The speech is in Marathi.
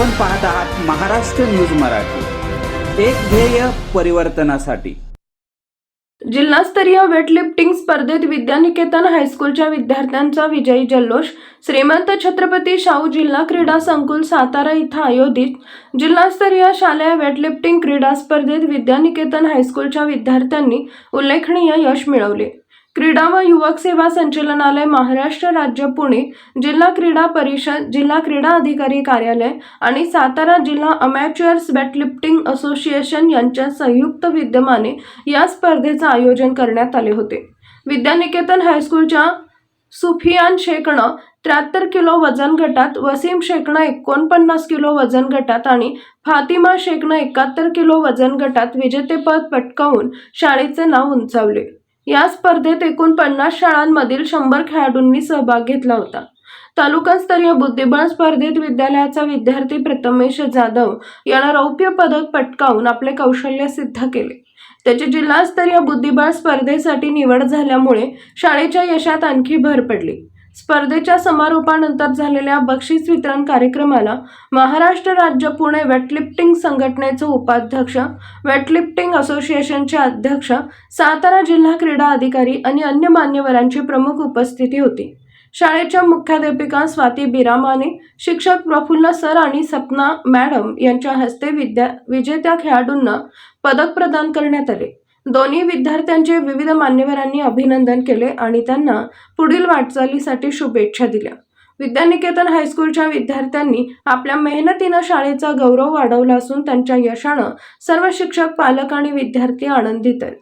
आपण पाहत आहात महाराष्ट्र न्यूज मराठी. एक ध्येय परिवर्तनासाठी. जिल्हास्तरीय वेटलिफ्टिंग स्पर्धेत विद्यानिकेतन हायस्कूलच्या विद्यार्थ्यांचा विजयी जल्लोष. श्रीमंत छत्रपती शाहू जिल्हा क्रीडा संकुल सातारा इथं आयोजित जिल्हास्तरीय शालेय वेटलिफ्टिंग क्रीडा स्पर्धेत विद्यानिकेतन हायस्कूलच्या विद्यार्थ्यांनी उल्लेखनीय यश मिळवले. क्रीडा व युवक सेवा संचालनालय महाराष्ट्र राज्य पुणे जिल्हा क्रीडा परिषद जिल्हा क्रीडा अधिकारी कार्यालय आणि सातारा जिल्हा अमॅच्युअर्स बॅटलिफ्टिंग असोसिएशन यांच्या संयुक्त विद्यमाने या स्पर्धेचं आयोजन करण्यात आले होते. विद्यानिकेतन हायस्कूलच्या सुफियान शेकणं त्र्याहत्तर किलो वजन गटात वसीम शेकणं एकोणपन्नास किलो वजन गटात आणि फातिमा शेकणं एकाहत्तर किलो वजन गटात विजेतेपद पटकावून शाळेचे नाव उंचावले. या स्पर्धेत एकूण पन्नास शाळांमधील शंभर खेळाडूंनी सहभाग घेतला होता. तालुकास्तरीय बुद्धिबळ स्पर्धेत विद्यालयाचा विद्यार्थी प्रथमेश जाधव यानं रौप्य पदक पटकावून आपले कौशल्य सिद्ध केले. त्याची जिल्हास्तरीय बुद्धिबळ स्पर्धेसाठी निवड झाल्यामुळे शाळेच्या यशात आणखी भर पडली. स्पर्धेच्या समारोपानंतर झालेल्या बक्षीस वितरण कार्यक्रमाला महाराष्ट्र राज्य पुणे वेटलिफ्टिंग संघटनेचे उपाध्यक्ष वेटलिफ्टिंग असोसिएशनचे अध्यक्ष सातारा जिल्हा क्रीडा अधिकारी आणि अन्य मान्यवरांची प्रमुख उपस्थिती होती. शाळेच्या मुख्याध्यापिका स्वाती बिरामाने शिक्षक प्रफुल्ल सर आणि सपना मॅडम यांच्या हस्ते विद्या विजेत्या खेळाडूंना पदक प्रदान करण्यात आले. दोन्ही विद्यार्थ्यांचे विविध मान्यवरांनी अभिनंदन केले आणि त्यांना पुढील वाटचालीसाठी शुभेच्छा दिल्या. विद्यानिकेतन हायस्कूलच्या विद्यार्थ्यांनी आपल्या मेहनतीनं शाळेचा गौरव वाढवला असून त्यांच्या यशानं सर्व शिक्षक पालक आणि विद्यार्थी आनंदित आहेत.